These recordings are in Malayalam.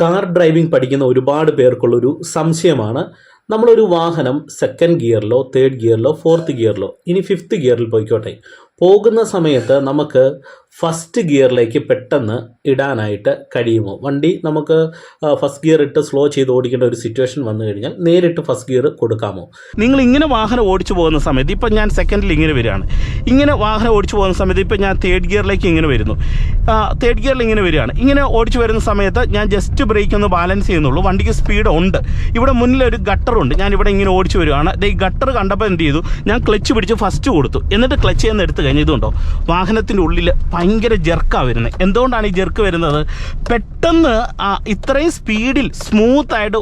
കാർ ഡ്രൈവിംഗ് പഠിക്കുന്ന ഒരുപാട് പേർക്കുള്ളൊരു സംശയമാണ്. നമ്മളൊരു വാഹനം സെക്കൻഡ് ഗിയറിലോ തേർഡ് ഗിയറിലോ ഫോർത്ത് ഗിയറിലോ ഇനി ഫിഫ്ത്ത് ഗിയറിൽ പോയിക്കോട്ടെ. പോകുന്ന സമയത്ത് നമുക്ക് ഫസ്റ്റ് ഗിയറിലേക്ക് പെട്ടെന്ന് ഇടാനായിട്ട് കഴിയുമോ? വണ്ടി നമുക്ക് ഫസ്റ്റ് ഗിയർ ഇട്ട് സ്ലോ ചെയ്ത് ഓടിക്കേണ്ട ഒരു സിറ്റുവേഷൻ വന്നു കഴിഞ്ഞാൽ നേരിട്ട് ഫസ്റ്റ് ഗിയർ കൊടുക്കാമോ? നിങ്ങൾ ഇങ്ങനെ വാഹനം ഓടിച്ചു പോകുന്ന സമയത്ത് ഇപ്പം ഞാൻ സെക്കൻഡിൽ ഇങ്ങനെ വരികയാണ്. ഇങ്ങനെ വാഹനം ഓടിച്ചു പോകുന്ന സമയത്ത് ഇപ്പം ഞാൻ തേർഡ് ഗിയറിലേക്ക് ഇങ്ങനെ വരുന്നു. തേർഡ് ഗിയറിൽ ഇങ്ങനെ വരികയാണ്. ഇങ്ങനെ ഓടിച്ചു വരുന്ന സമയത്ത് ഞാൻ ജസ്റ്റ് ബ്രേക്ക് ഒന്ന് ബാലൻസ് ചെയ്യുന്നുള്ളൂ. വണ്ടിക്ക് സ്പീഡ് ഉണ്ട്. ഇവിടെ മുന്നിൽ ഒരു ഗട്ടറുണ്ട് ഞാൻ ഇവിടെ ഇങ്ങനെ ഓടിച്ചു ദേ ഈ ഗട്ടർ കണ്ടപ്പോൾ എന്ത് ചെയ്തു? ഞാൻ ക്ലച്ച് പിടിച്ച് ഫസ്റ്റ് കൊടുത്തു. എന്നിട്ട് ക്ലച്ച് ചെയ്യുന്ന എടുത്ത് കഴിഞ്ഞ് ഇതുണ്ടോ വാഹനത്തിന്റെ ഉള്ളിൽ ഭയങ്കര ജെർക്കാണ് വരുന്നത് എന്തുകൊണ്ടാണ് ഈ ജെർക്ക് വരുന്നത്? പെട്ടെന്ന് ഇത്രയും സ്പീഡിൽ സ്മൂത്തായിട്ട്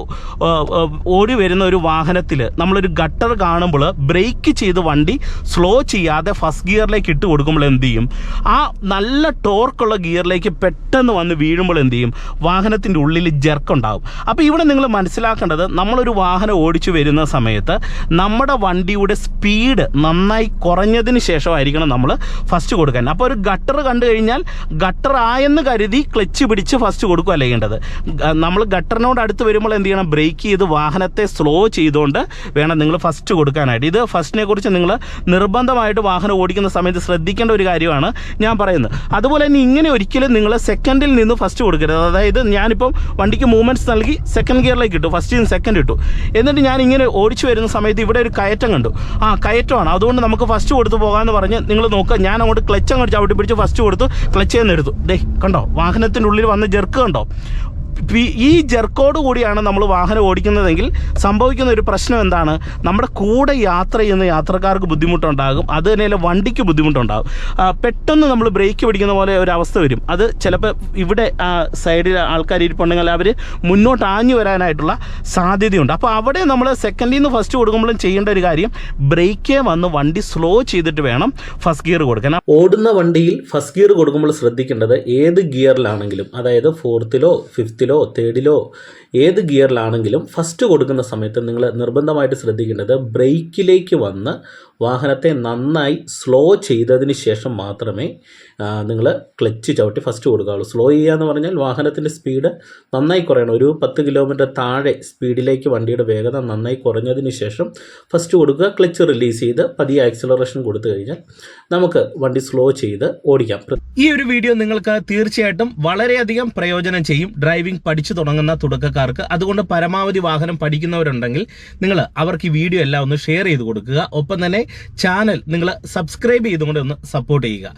ഓടി വരുന്ന ഒരു വാഹനത്തിൽ നമ്മളൊരു ഗട്ടർ കാണുമ്പോൾ ബ്രേക്ക് ചെയ്ത് വണ്ടി സ്ലോ ചെയ്യാതെ ഫസ്റ്റ് ഗിയറിലേക്ക് ഇട്ട് കൊടുക്കുമ്പോൾ എന്ത് ചെയ്യും? ആ നല്ല ടോർക്കുള്ള ഗിയറിലേക്ക് പെട്ടെന്ന് വന്ന് വീഴുമ്പോൾ എന്ത് ചെയ്യും? വാഹനത്തിന്റെ ഉള്ളിൽ ജെർക്കുണ്ടാകും അപ്പോൾ ഇവിടെ നിങ്ങൾ മനസ്സിലാക്കേണ്ടത് നമ്മളൊരു വാഹനം ഓടിച്ചു വരുന്ന സമയത്ത് നമ്മുടെ വണ്ടിയുടെ സ്പീഡ് നന്നായി കുറഞ്ഞതിന് ശേഷമായിരിക്കണം നമ്മൾ ഫസ്റ്റ് കൊടുക്കാൻ. അപ്പോൾ ഒരു ഗട്ടർ കണ്ടു കഴിഞ്ഞാൽ ഗട്ടർ ആയെന്ന് കരുതി ക്ലച്ച് പിടിച്ച് ഫസ്റ്റ് കൊടുക്കുകയല്ല ചെയ്യേണ്ടത്. നമ്മൾ ഗട്ടറിനോട് അടുത്ത് വരുമ്പോൾ എന്ത് ചെയ്യണം? ബ്രേക്ക് ചെയ്ത് വാഹനത്തെ സ്ലോ ചെയ്തുകൊണ്ട് വേണം നിങ്ങൾ ഫസ്റ്റ് കൊടുക്കാനായിട്ട്. ഇത് ഫസ്റ്റിനെ കുറിച്ച് നിങ്ങൾ നിർബന്ധമായിട്ട് വാഹനം ഓടിക്കുന്ന സമയത്ത് ശ്രദ്ധിക്കേണ്ട ഒരു കാര്യമാണ് ഞാൻ പറയുന്നത്. അതുപോലെ തന്നെ ഇങ്ങനെ ഒരിക്കലും നിങ്ങൾ സെക്കൻഡിൽ നിന്ന് ഫസ്റ്റ് കൊടുക്കരുത്. അതായത് ഞാനിപ്പം വണ്ടിക്ക് മൂവ്മെന്റ്സ് നൽകി സെക്കൻഡ് ഗിയറിലേക്ക് ഇട്ടു. ഫസ്റ്റ് നിന്ന് സെക്കൻഡ് ഇട്ടു. എന്നിട്ട് ഞാൻ ഇങ്ങനെ ഓടിച്ചു വരുന്ന സമയത്ത് ഇവിടെ ഒരു കയറ്റം കണ്ടു. ആ കയറ്റമാണ്. അതുകൊണ്ട് നമുക്ക് ഫസ്റ്റ് കൊടുത്തു പോകാമെന്ന് പറഞ്ഞ് നിങ്ങൾ നോക്കുക. ഞാൻ അങ്ങോട്ട് ക്ലച്ച് അങ്ങോട്ട് ചവിട്ടി പിടിച്ച് ഫസ്റ്റ് കൊടുത്തു. ക്ലച്ച് ചെയ്യുന്നെടുത്തു എടുത്തു. ദേ കണ്ടോ? വാഹനത്തിന്റെ ഉള്ളിൽ വന്ന് ജെർക്ക് കണ്ടോ? ഈ- ജെർക്കോട് കൂടിയാണ് നമ്മൾ വാഹനം ഓടിക്കുന്നതെങ്കിൽ സംഭവിക്കുന്ന ഒരു പ്രശ്നം എന്താണ്? നമ്മുടെ കൂടെ യാത്ര ചെയ്യുന്ന യാത്രക്കാർക്ക് ബുദ്ധിമുട്ടുണ്ടാകും. അത് തന്നെയല്ല വണ്ടിക്ക് ബുദ്ധിമുട്ടുണ്ടാകും. പെട്ടെന്ന് നമ്മൾ ബ്രേക്ക് പിടിക്കുന്ന പോലെ ഒരു അവസ്ഥ വരും. അത് ചിലപ്പോൾ ഇവിടെ സൈഡിൽ ആൾക്കാർ ഇരിപ്പുണ്ടെങ്കിൽ അവർ മുന്നോട്ട് ആഞ്ഞു വരാനായിട്ടുള്ള സാധ്യതയുണ്ട്. അപ്പോൾ അവിടെ നമ്മൾ സെക്കൻഡിൽ നിന്ന് ഫസ്റ്റ് കൊടുക്കുമ്പോഴും ചെയ്യേണ്ട ഒരു കാര്യം ബ്രേക്കേ വന്ന് വണ്ടി സ്ലോ ചെയ്തിട്ട് വേണം ഫസ്റ്റ് ഗിയർ കൊടുക്കാൻ. ഓടുന്ന വണ്ടിയിൽ ഫസ്റ്റ് ഗിയർ കൊടുക്കുമ്പോൾ ശ്രദ്ധിക്കേണ്ടത് ഏത് ഗിയറിലാണെങ്കിലും അതായത് ഫോർത്തിലോ ഫിഫ്ത്തിലോ തേർഡിലോ ഏത് ഗിയറിലാണെങ്കിലും ഫസ്റ്റ് കൊടുക്കുന്ന സമയത്ത് നിങ്ങൾ നിർബന്ധമായിട്ട് ശ്രദ്ധിക്കേണ്ടത് ബ്രേക്കിലേക്ക് വന്ന് വാഹനത്തെ നന്നായി സ്ലോ ചെയ്തതിന് ശേഷം മാത്രമേ നിങ്ങൾ ക്ലച്ച് ചവിട്ടി ഫസ്റ്റ് കൊടുക്കാവുള്ളൂ. സ്ലോ ചെയ്യുക എന്ന് പറഞ്ഞാൽ വാഹനത്തിന്റെ സ്പീഡ് നന്നായി കുറയണം. ഒരു പത്ത് കിലോമീറ്റർ താഴെ സ്പീഡിലേക്ക് വണ്ടിയുടെ വേഗത നന്നായി കുറഞ്ഞതിന് ശേഷം ഫസ്റ്റ് കൊടുക്കുക ക്ലച്ച് റിലീസ് ചെയ്ത് പതിയെ ആക്സിലറേഷൻ കൊടുത്തു കഴിഞ്ഞാൽ നമുക്ക് വണ്ടി സ്ലോ ചെയ്ത് ഓടിക്കാം. ഈ ഒരു വീഡിയോ നിങ്ങൾക്ക് തീർച്ചയായിട്ടും വളരെയധികം പ്രയോജനം ചെയ്യും ഡ്രൈവിംഗ് പഠിച്ചു തുടങ്ങുന്ന തുടക്കക്കാർക്ക്. അതുകൊണ്ട് പരമാവധി വാഹനം പഠിക്കുന്നവരുണ്ടെങ്കിൽ നിങ്ങൾ അവർക്ക് ഈ വീഡിയോ എല്ലാം ഒന്ന് ഷെയർ ചെയ്ത് കൊടുക്കുക. ഒപ്പം തന്നെ ചാനൽ നിങ്ങൾ സബ്സ്ക്രൈബ് ചെയ്തുകൊണ്ട് ഒന്ന് സപ്പോർട്ട് ചെയ്യുക.